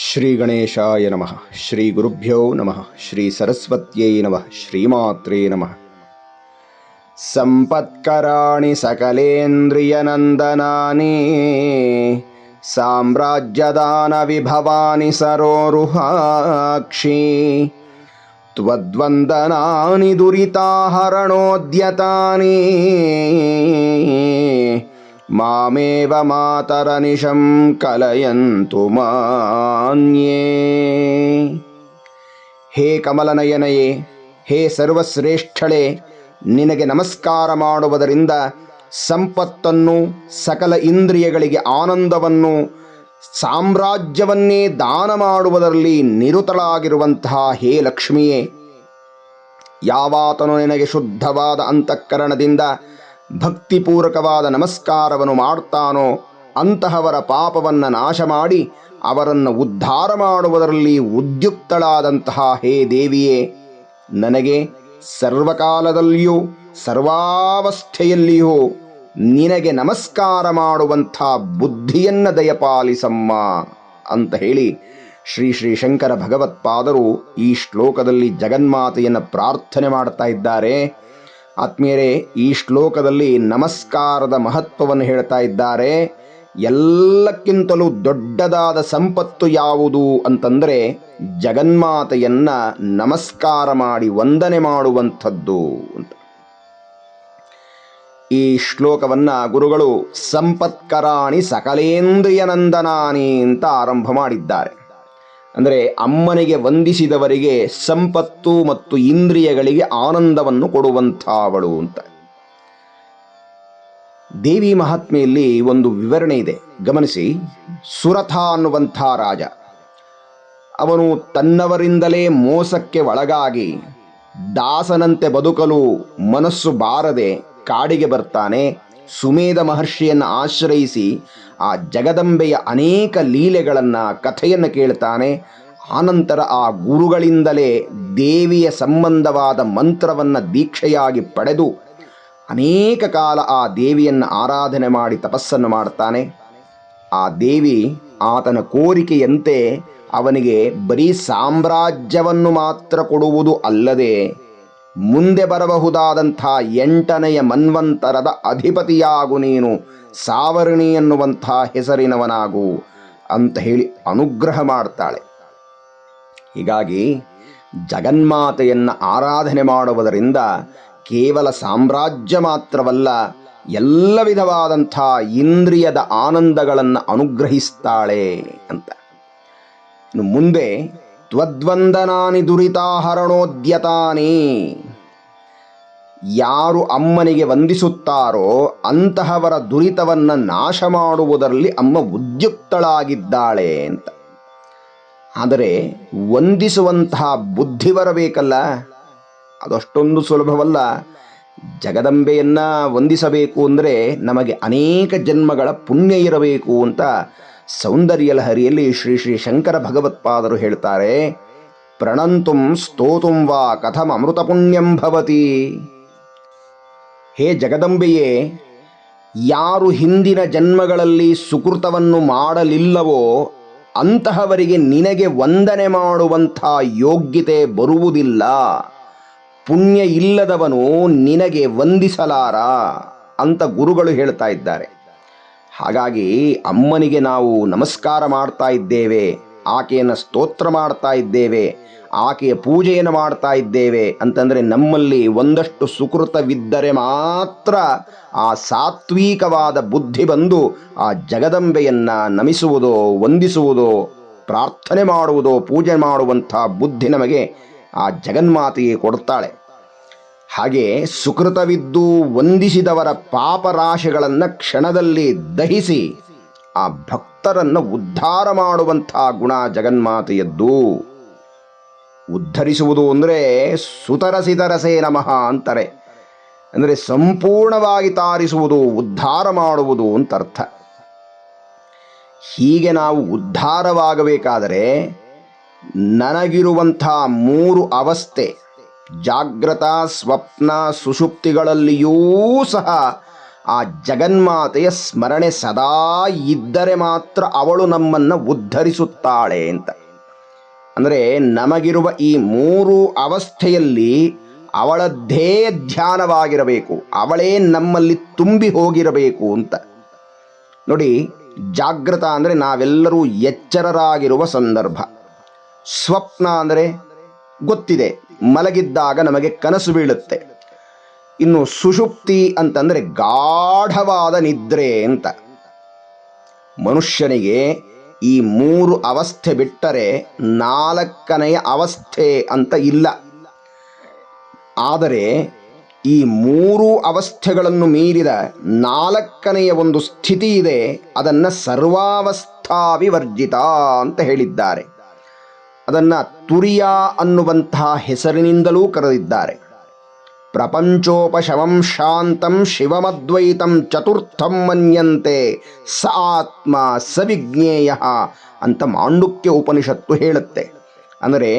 श्रीगणेशाय नमः। श्रीगुरुभ्यो नमः। श्रीसरस्वत्यै नमः। श्रीमात्रे नमः। सम्पत्कराणि सकलेन्द्रियनन्दनानि साम्राज्यदानविभवानि सरोरुहाक्षी त्वद्वन्दनानि दुरिताहरणोद्यतानि ಮಾಮೇವ ಮಾತರನಿಶಂ ಕಲಯಂತು ಮಾನ್ಯೇ. ಹೇ ಕಮಲನಯನಯೇ, ಹೇ ಸರ್ವಶ್ರೇಷ್ಠಳೆ, ನಿನಗೆ ನಮಸ್ಕಾರ ಮಾಡುವುದರಿಂದ ಸಂಪತ್ತನ್ನು ಸಕಲ ಇಂದ್ರಿಯಗಳಿಗೆ ಆನಂದವನ್ನು ಸಾಮ್ರಾಜ್ಯವನ್ನೇ ದಾನ ಮಾಡುವುದರಲ್ಲಿ ನಿರುತಳಾಗಿರುವಂತಹ ಹೇ ಲಕ್ಷ್ಮಿಯೇ, ಯಾವಾತನು ನಿನಗೆ ಶುದ್ಧವಾದ ಅಂತಃಕರಣದಿಂದ ಭಕ್ತಿಪೂರ್ವಕವಾದ ನಮಸ್ಕಾರವನ್ನು ಮಾಡ್ತಾನೋ ಅಂತಹವರ ಪಾಪವನ್ನು ನಾಶ ಮಾಡಿ ಅವರನ್ನು ಉದ್ಧಾರ ಮಾಡುವುದರಲ್ಲಿ ಉದ್ಯುಕ್ತಳಾದಂತಹ ಹೇ ದೇವಿಯೇ, ನನಗೆ ಸರ್ವಕಾಲದಲ್ಲಿಯೂ, ಸರ್ವಾವಸ್ಥೆಯಲ್ಲಿಯೂ ನಿನಗೆ ನಮಸ್ಕಾರ ಮಾಡುವಂಥ ಬುದ್ಧಿಯನ್ನು ದಯಪಾಲಿಸಮ್ಮ ಅಂತ ಹೇಳಿ ಶ್ರೀ ಶ್ರೀ ಶಂಕರ ಭಗವತ್ಪಾದರು ಈ ಶ್ಲೋಕದಲ್ಲಿ ಜಗನ್ಮಾತೆಯನ್ನು ಪ್ರಾರ್ಥನೆ ಮಾಡ್ತಾ ಇದ್ದಾರೆ. ಆತ್ಮೀಯರೇ, ಈ ಶ್ಲೋಕದಲ್ಲಿ ನಮಸ್ಕಾರದ ಮಹತ್ವವನ್ನು ಹೇಳ್ತಾ ಇದ್ದಾರೆ. ಎಲ್ಲಕ್ಕಿಂತಲೂ ದೊಡ್ಡದಾದ ಸಂಪತ್ತು ಯಾವುದು ಅಂತಂದರೆ ಜಗನ್ಮಾತೆಯನ್ನ ನಮಸ್ಕಾರ ಮಾಡಿ ವಂದನೆ ಮಾಡುವಂಥದ್ದು ಅಂತ. ಈ ಶ್ಲೋಕವನ್ನ ಗುರುಗಳು ಸಂಪತ್ಕರಾಣಿ ಸಕಲೇಂದ್ರಿಯನಂದನಾನಿ ಅಂತ ಆರಂಭ ಮಾಡಿದ್ದಾರೆ. ಅಂದರೆ ಅಮ್ಮನಿಗೆ ವಂದಿಸಿದವರಿಗೆ ಸಂಪತ್ತು ಮತ್ತು ಇಂದ್ರಿಯಗಳಿಗೆ ಆನಂದವನ್ನು ಕೊಡುವಂಥವಳು ಅಂತ. ದೇವಿ ಮಹಾತ್ಮೆಯಲ್ಲಿ ಒಂದು ವಿವರಣೆ ಇದೆ. ಗಮನಿಸಿ, ಸುರಥ ಅನ್ನುವಂಥ ರಾಜ. ಅವನು ತನ್ನವರಿಂದಲೇ ಮೋಸಕ್ಕೆ ಒಳಗಾಗಿ ದಾಸನಂತೆ ಬದುಕಲು ಮನಸ್ಸು ಬಾರದೆ ಕಾಡಿಗೆ ಬರ್ತಾನೆ. ಸುಮೇಧ ಮಹರ್ಷಿಯನ್ನು ಆಶ್ರಯಿಸಿ ಆ ಜಗದಂಬೆಯ ಅನೇಕ ಲೀಲೆಗಳನ್ನು ಕಥೆಯನ್ನು ಕೇಳ್ತಾನೆ. ಆನಂತರ ಆ ಗುರುಗಳಿಂದಲೇ ದೇವಿಯ ಸಂಬಂಧವಾದ ಮಂತ್ರವನ್ನು ದೀಕ್ಷೆಯಾಗಿ ಪಡೆದು ಅನೇಕ ಕಾಲ ಆ ದೇವಿಯನ್ನು ಆರಾಧನೆ ಮಾಡಿ ತಪಸ್ಸನ್ನು ಮಾಡ್ತಾನೆ. ಆ ದೇವಿ ಆತನ ಕೋರಿಕೆಯಂತೆ ಅವನಿಗೆ ಬರೀ ಸಾಮ್ರಾಜ್ಯವನ್ನು ಮಾತ್ರ ಕೊಡುವುದು ಅಲ್ಲದೆ ಮುಂದೆ ಬರಬಹುದಾದಂಥ ಎಂಟನೆಯ ಮನ್ವಂತರದ ಅಧಿಪತಿಯಾಗು ನೀನು, ಸಾವರ್ಣಿ ಎನ್ನುವಂಥ ಹೆಸರಿನವನಾಗು ಅಂತ ಹೇಳಿ ಅನುಗ್ರಹ ಮಾಡ್ತಾಳೆ. ಹೀಗಾಗಿ ಜಗನ್ಮಾತೆಯನ್ನು ಆರಾಧನೆ ಮಾಡುವುದರಿಂದ ಕೇವಲ ಸಾಮ್ರಾಜ್ಯ ಮಾತ್ರವಲ್ಲ, ಎಲ್ಲ ವಿಧವಾದಂಥ ಇಂದ್ರಿಯದ ಆನಂದಗಳನ್ನು ಅನುಗ್ರಹಿಸ್ತಾಳೆ ಅಂತ. ಇನ್ನು ಮುಂದೆ ತ್ವದ್ವಂದನಾನಿ ದುರಿತಾಹರಣೋದ್ಯತಾನಿ. ಯಾರು ಅಮ್ಮನಿಗೆ ವಂದಿಸುತ್ತಾರೋ ಅಂತಹವರ ದುರಿತವನ್ನು ನಾಶ ಮಾಡುವುದರಲ್ಲಿ ಅಮ್ಮ ಉದ್ಯುಕ್ತಳಾಗಿದ್ದಾಳೆ ಅಂತ. ಆದರೆ ವಂದಿಸುವಂತಹ ಬುದ್ಧಿ ಬರಬೇಕಲ್ಲ? ಅದಷ್ಟೊಂದು ಸುಲಭವಲ್ಲ. ಜಗದಂಬೆಯನ್ನು ವಂದಿಸಬೇಕು ಅಂದರೆ ನಮಗೆ ಅನೇಕ ಜನ್ಮಗಳ ಪುಣ್ಯ ಇರಬೇಕು ಅಂತ ಸೌಂದರ್ಯ ಲಹರಿಯಲ್ಲಿ ಶ್ರೀ ಶ್ರೀ ಶಂಕರ ಭಗವತ್ಪಾದರು ಹೇಳ್ತಾರೆ. ಪ್ರಣಂತುಂ ಸ್ತೋತುಂ ವಾ ಕಥಮ ಅಮೃತ ಪುಣ್ಯಂ ಭವತಿ. ಹೇ ಜಗದಂಬೆಯೇ, ಯಾರು ಹಿಂದಿನ ಜನ್ಮಗಳಲ್ಲಿ ಸುಕೃತವನ್ನು ಮಾಡಲಿಲ್ಲವೋ, ಅಂತಹವರಿಗೆ ನಿನಗೆ ವಂದನೆ ಮಾಡುವಂಥ ಯೋಗ್ಯತೆ ಬರುವುದಿಲ್ಲ. ಪುಣ್ಯ ಇಲ್ಲದವನು ನಿನಗೆ ವಂದಿಸಲಾರ ಅಂತ ಗುರುಗಳು ಹೇಳ್ತಾ ಇದ್ದಾರೆ. ಹಾಗಾಗಿ ಅಮ್ಮನಿಗೆ ನಾವು ನಮಸ್ಕಾರ ಮಾಡ್ತಾ ಇದ್ದೇವೆ. ಆಕೆಯನ್ನು ಸ್ತೋತ್ರ ಮಾಡ್ತಾ ಇದ್ದೇವೆ, ಆಕೆಯ ಪೂಜೆಯನ್ನು ಮಾಡ್ತಾ ಇದ್ದೇವೆ ಅಂತಂದರೆ ನಮ್ಮಲ್ಲಿ ಒಂದಷ್ಟು ಸುಕೃತವಿದ್ದರೆ ಮಾತ್ರ ಆ ಸಾತ್ವಿಕವಾದ ಬುದ್ಧಿ ಬಂದು ಆ ಜಗದಂಬೆಯನ್ನು ನಮಿಸುವುದೋ, ವಂದಿಸುವುದೋ, ಪ್ರಾರ್ಥನೆ ಮಾಡುವುದೋ, ಪೂಜೆ ಮಾಡುವಂಥ ಬುದ್ಧಿ ನಮಗೆ ಆ ಜಗನ್ಮಾತೆಗೆ ಕೊಡ್ತಾಳೆ. ಹಾಗೆ ಸುಕೃತವಿದ್ದು ವಂದಿಸಿದವರ ಪಾಪರಾಶಿಗಳನ್ನು ಕ್ಷಣದಲ್ಲಿ ದಹಿಸಿ ಆ ಭಕ್ತರನ್ನು ಉದ್ಧಾರ ಮಾಡುವಂಥ ಗುಣ ಜಗನ್ಮಾತೆಯದ್ದು ಉದ್ಧರಿಸುವುದು ಅಂದರೆ ಸುತರಸಿತರಸೇ ನಮಃ ಅಂತಾರೆ. ಅಂದರೆ ಸಂಪೂರ್ಣವಾಗಿ ತಾರಿಸುವುದು, ಉದ್ಧಾರ ಮಾಡುವುದು ಅಂತ ಅರ್ಥ. ಹೀಗೆ ನಾವು ಉದ್ಧಾರವಾಗಬೇಕಾದರೆ ನನಗಿರುವಂಥ ಮೂರು ಅವಸ್ಥೆ, ಜಾಗ್ರತ, ಸ್ವಪ್ನ, ಸುಷುಪ್ತಿಗಳಲ್ಲಿಯೂ ಸಹ ಆ ಜಗನ್ಮಾತೆಯ ಸ್ಮರಣೆ ಸದಾ ಇದ್ದರೆ ಮಾತ್ರ ಅವಳು ನಮ್ಮನ್ನು ಉದ್ಧರಿಸುತ್ತಾಳೆ ಅಂತ. ಅಂದರೆ ನಮಗಿರುವ ಈ ಮೂರು ಅವಸ್ಥೆಯಲ್ಲಿ ಅವಳದ್ದೇ ಧ್ಯಾನವಾಗಿರಬೇಕು, ಅವಳೇ ನಮ್ಮಲ್ಲಿ ತುಂಬಿ ಹೋಗಿರಬೇಕು ಅಂತ. ನೋಡಿ ಜಾಗೃತ ಅಂದರೆ ನಾವೆಲ್ಲರೂ ಎಚ್ಚರರಾಗಿರುವ ಸಂದರ್ಭ. ಸ್ವಪ್ನ ಅಂದರೆ ಗೊತ್ತಿದೆ, ಮಲಗಿದ್ದಾಗ ನಮಗೆ ಕನಸು ಬೀಳುತ್ತೆ. ಇನ್ನು ಸುಷುಪ್ತಿ ಅಂತಂದರೆ ಗಾಢವಾದ ನಿದ್ರೆ ಅಂತ. ಮನುಷ್ಯನಿಗೆ ಈ ಮೂರು ಅವಸ್ಥೆ ಬಿಟ್ಟರೆ ನಾಲ್ಕನೆಯ ಅವಸ್ಥೆ ಅಂತ ಇಲ್ಲ. ಆದರೆ ಈ ಮೂರು ಅವಸ್ಥೆಗಳನ್ನು ಮೀರಿದ ನಾಲ್ಕನೆಯ ಒಂದು ಸ್ಥಿತಿ ಇದೆ, ಅದನ್ನು ಸರ್ವಾವಸ್ಥಾ ವಿವರ್ಜಿತ ಅಂತ ಹೇಳಿದ್ದಾರೆ. ಅದನ್ನು ತುರಿಯ ಅನ್ನುವಂತಹ ಹೆಸರಿನಿಂದಲೂ ಕರೆದಿದ್ದಾರೆ. ಪ್ರಪಂಚೋಪಶಮಂ ಶಾಂತಂ ಶಿವಮದ್ವೈತಂ ಚತುರ್ಥಂ ಮನ್ಯಂತೆ ಸ ಆತ್ಮ ಸವಿಜ್ಞೇಯ ಅಂತ ಮಾಂಡುಕ್ಯ ಉಪನಿಷತ್ತು ಹೇಳುತ್ತೆ. ಅಂದರೆ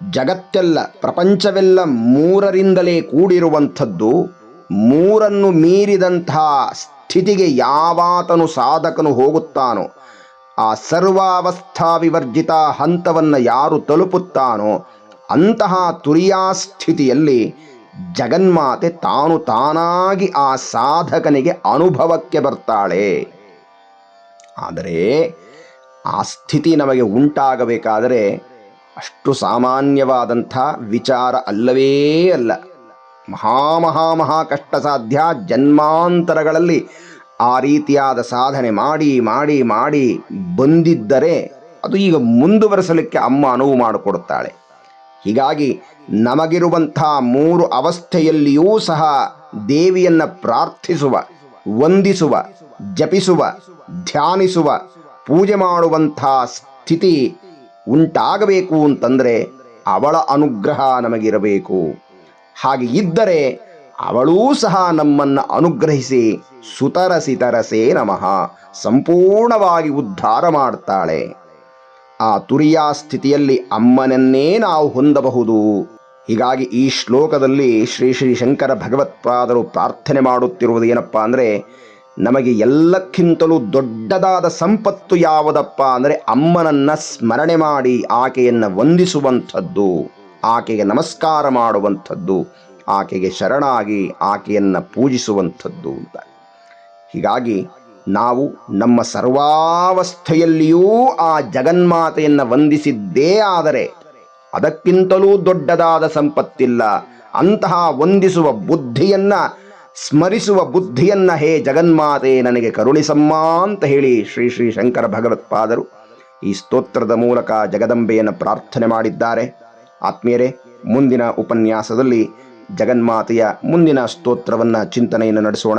ಜಗತ್ತೆಲ್ಲ, ಪ್ರಪಂಚವೆಲ್ಲ ಮೂರರಿಂದಲೇ ಕೂಡಿರುವಂಥದ್ದು, ಮೂರನ್ನು ಮೀರಿದಂತಹ ಸ್ಥಿತಿಗೆ ಯಾವಾತನು ಸಾಧಕನು ಹೋಗುತ್ತಾನೋ, ಆ ಸರ್ವಾವಸ್ಥಾ ವಿವರ್ಜಿತ ಹಂತವನ್ನು ಯಾರು ತಲುಪುತ್ತಾನೋ ಅಂತಹ ತುರಿಯಾ ಸ್ಥಿತಿಯಲ್ಲಿ ಜಗನ್ಮಾತೆ ತಾನು ತಾನಾಗಿ ಆ ಸಾಧಕನಿಗೆ ಅನುಭವಕ್ಕೆ ಬರ್ತಾಳೆ. ಆದರೆ ಆ ಸ್ಥಿತಿ ನಮಗೆ ಉಂಟಾಗಬೇಕಾದರೆ ಅಷ್ಟು ಸಾಮಾನ್ಯವಾದಂಥ ವಿಚಾರ ಅಲ್ಲವೇ ಅಲ್ಲ. ಮಹಾ ಮಹಾ ಕಷ್ಟ ಸಾಧ್ಯ ಜನ್ಮಾಂತರಗಳಲ್ಲಿ ಆ ರೀತಿಯಾದ ಸಾಧನೆ ಮಾಡಿ ಮಾಡಿ ಮಾಡಿ ಬಂದಿದ್ದರೆ ಅದು ಈಗ ಮುಂದುವರೆಸಲಿಕ್ಕೆ ಅಮ್ಮ ಅನುವು ಮಾಡಿಕೊಡುತ್ತಾಳೆ. ಹೀಗಾಗಿ ನಮಗಿರುವಂಥ ಮೂರು ಅವಸ್ಥೆಯಲ್ಲಿಯೂ ಸಹ ದೇವಿಯನ್ನು ಪ್ರಾರ್ಥಿಸುವ, ವಂದಿಸುವ, ಜಪಿಸುವ, ಧ್ಯಾನಿಸುವ, ಪೂಜೆ ಮಾಡುವಂಥ ಸ್ಥಿತಿ ಉಂಟಾಗಬೇಕು ಅಂತಂದರೆ ಅವಳ ಅನುಗ್ರಹ ನಮಗಿರಬೇಕು. ಹಾಗೆ ಇದ್ದರೆ ಅವಳೂ ಸಹ ನಮ್ಮನ್ನು ಅನುಗ್ರಹಿಸಿ ಸುತರಸಿತರಸೇ ನಮಃ. ಸಂಪೂರ್ಣವಾಗಿ ಉದ್ಧಾರ ಮಾಡ್ತಾಳೆ. ಆ ತುರಿಯಾ ಸ್ಥಿತಿಯಲ್ಲಿ ಅಮ್ಮನನ್ನೇ ನಾವು ಹೊಂದಬಹುದು. ಹೀಗಾಗಿ ಈ ಶ್ಲೋಕದಲ್ಲಿ ಶ್ರೀ ಶ್ರೀ ಶಂಕರ ಭಗವತ್ಪಾದರು ಪ್ರಾರ್ಥನೆ ಮಾಡುತ್ತಿರುವುದು ಏನಪ್ಪ ಅಂದರೆ, ನಮಗೆ ಎಲ್ಲಕ್ಕಿಂತಲೂ ದೊಡ್ಡದಾದ ಸಂಪತ್ತು ಯಾವುದಪ್ಪ ಅಂದರೆ, ಅಮ್ಮನನ್ನ ಸ್ಮರಣೆ ಮಾಡಿ ಆಕೆಯನ್ನು ವಂದಿಸುವಂಥದ್ದು, ಆಕೆಗೆ ನಮಸ್ಕಾರ ಮಾಡುವಂಥದ್ದು, ಆಕೆಗೆ ಶರಣಾಗಿ ಆಕೆಯನ್ನು ಪೂಜಿಸುವಂಥದ್ದು ಅಂತ. ಹೀಗಾಗಿ ನಾವು ನಮ್ಮ ಸರ್ವಾವಸ್ಥೆಯಲ್ಲಿಯೂ ಆ ಜಗನ್ಮಾತೆಯನ್ನು ವಂದಿಸಿದ್ದೇ ಆದರೆ ಅದಕ್ಕಿಂತಲೂ ದೊಡ್ಡದಾದ ಸಂಪತ್ತಿಲ್ಲ. ಅಂತಹ ವಂದಿಸುವ ಬುದ್ಧಿಯನ್ನ, ಸ್ಮರಿಸುವ ಬುದ್ಧಿಯನ್ನ ಹೇ ಜಗನ್ಮಾತೆ ನನಗೆ ಕರುಣಿಸಮ್ಮ ಅಂತ ಹೇಳಿ ಶ್ರೀ ಶ್ರೀ ಶಂಕರ ಭಗವತ್ಪಾದರು ಈ ಸ್ತೋತ್ರದ ಮೂಲಕ ಜಗದಂಬೆಯನ್ನು ಪ್ರಾರ್ಥನೆ ಮಾಡಿದ್ದಾರೆ. ಆತ್ಮೀಯರೇ, ಮುಂದಿನ ಉಪನ್ಯಾಸದಲ್ಲಿ ಜಗನ್ಮಾತೆಯ ಮುಂದಿನ ಸ್ತೋತ್ರವನ್ನು ಚಿಂತನೆಯನ್ನು ನಡೆಸೋಣ.